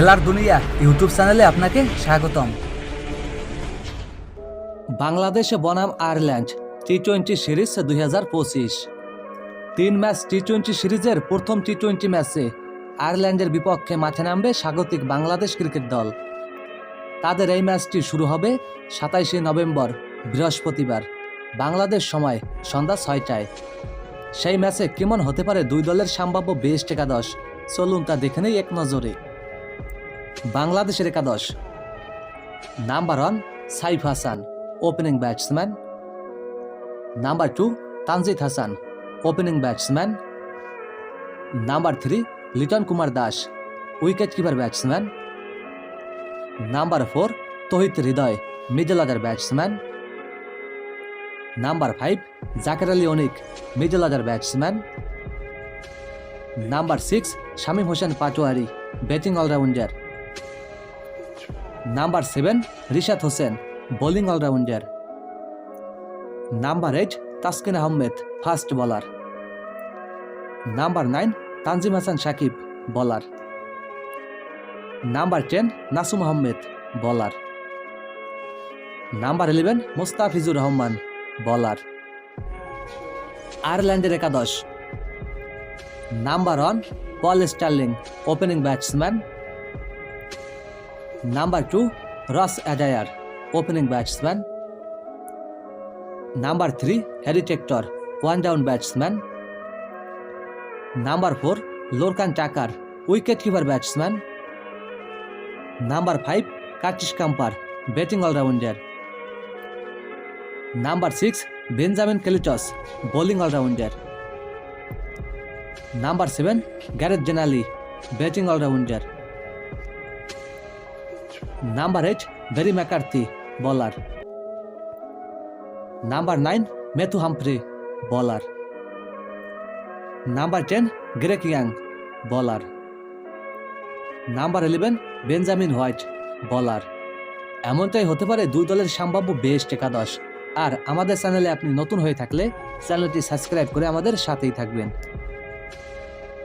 খেলার দুনিয়া ইউটিউব চ্যানেলে আপনাকে স্বাগতম। বাংলাদেশে বনাম আয়ারল্যান্ড টি টোয়েন্টি সিরিজ দুই হাজার পঁচিশ। তিন ম্যাচ টি টোয়েন্টি সিরিজের প্রথম টি টোয়েন্টি ম্যাচে আয়ারল্যান্ডের বিপক্ষে মাঠে নামবে স্বাগতিক বাংলাদেশ ক্রিকেট দল। তাদের এই ম্যাচটি শুরু হবে সাতাইশে নভেম্বর, বৃহস্পতিবার, বাংলাদেশ সময় সন্ধ্যা ছয়টায়। সেই ম্যাচে কেমন হতে পারে দুই দলের সম্ভাব্য বেস্ট একাদশ? চলুন তা দেখে নেই এক নজরে। বাংলাদেশের একাদশ। Number one Saif Hasan opening batsman number two Tanzid Hasan opening batsman number three Liton Kumar Das wicket keeper batsman number four Towhid Hridoy middle order batsman number five Jaker Ali Anik middle order batsman number six Shamim Hossain Patwari batting allrounder number seven, Rishad Hossain, bowling allrounder. Number eight, Taskin Ahmed, fast bowler. Number nine, Tanzim Hasan Sakib, bowler. Number ten, Nasum Ahmed, bowler. Number eleven, Mustafizur Rahman, bowler. আয়ারল্যান্ডের একাদশ। Number one, Paul Stirling, opening batsman number two Ross Adair opening batsman number three Harry Tector one down batsman number four Lorcan Tucker wicket keeper batsman number five Curtis Campher batting allrounder number six Benjamin Calitz bowling allrounder number seven Gareth জেনালি batting allrounder number eight Barry McCarthy bowler number nine Matthew Humphreys bowler number ten Craig Young bowler number eleven Benjamin White bowler এমনটাই হতে পারে দুই দলের সম্ভাব্য best একাদশ। আর আমাদের চ্যানেলে আপনি নতুন হয়ে থাকলে চ্যানেলটি সাবস্ক্রাইব করে আমাদের সাথেই থাকবেন।